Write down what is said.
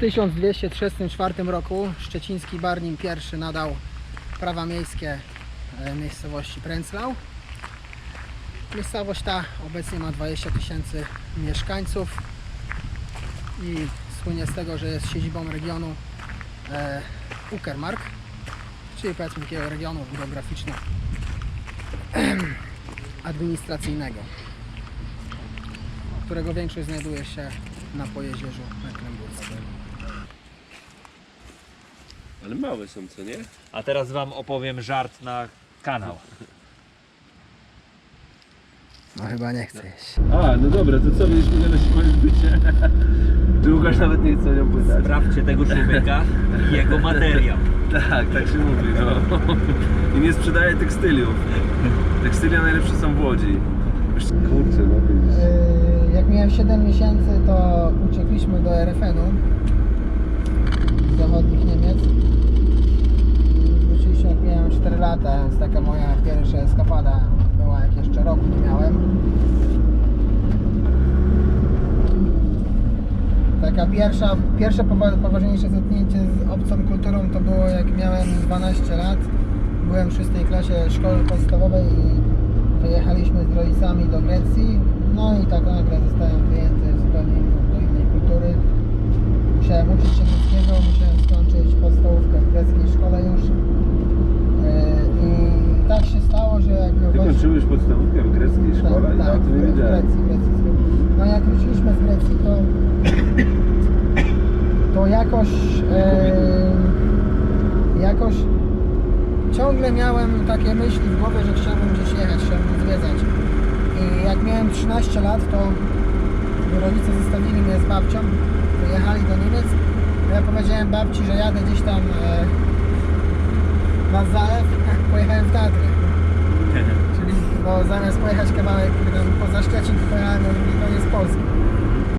1234 roku szczeciński Barnim I nadał prawa miejskie e, miejscowości Pręclau. Miejscowość ta obecnie ma 20 tysięcy mieszkańców i słynie z tego, że jest siedzibą regionu e, Uckermark, czyli powiedzmy takiego regionu geograficzno administracyjnego, którego większość znajduje się na pojezierzu mecklenburskim. Ale małe są, co nie? A teraz wam opowiem żart na kanał. No chyba nie chcę jeść. A, no dobra, to co, będziesz mi gadać moje bycie? Czy Łukasz nawet nie chce o nią pytać? Sprawdźcie tego człowieka i jego materiał. Tak, tak się mówi, no. I nie sprzedaje tekstyliów. Tekstylia najlepsze są w Łodzi. Kurczę, no widzisz. Yy, Jak miałem 7 miesięcy, to uciekliśmy do RFN-u z zachodnich Niemiec. I Wróciliśmy jak miałem 4 lata, więc taka moja pierwsza eskapada była jak jeszcze roku nie miałem. Taka pierwsza, pierwsze powa- poważniejsze zetknięcie z obcą kulturą to było jak miałem 12 lat. Byłem w 6 klasie szkoły podstawowej i wyjechaliśmy z rodzicami do Grecji. No i tak nagle zostałem wyjęty zupełnie do innej kultury. Musiałem uczyć się greckiego, musiałem skończyć podstawówkę w greckiej szkole już. Ty kończyłeś podstawówkę w greckiej szkole? tak, ja tak, o tym nie w. Grecji, w Grecji. No jak wróciliśmy z Grecji, to, to jakoś, e, jakoś ciągle miałem takie myśli w głowie, że chciałbym gdzieś jechać, chciałbym zwiedzać. I jak miałem 13 lat, to rodzice zostawili mnie z babcią, wyjechali do Niemiec. Ja powiedziałem babci, że jadę gdzieś tam e, na zalew, pojechałem w Tatry. Bo zamiast pojechać kawałek poza Szczecin, to pojechałem drugi koniec Polski.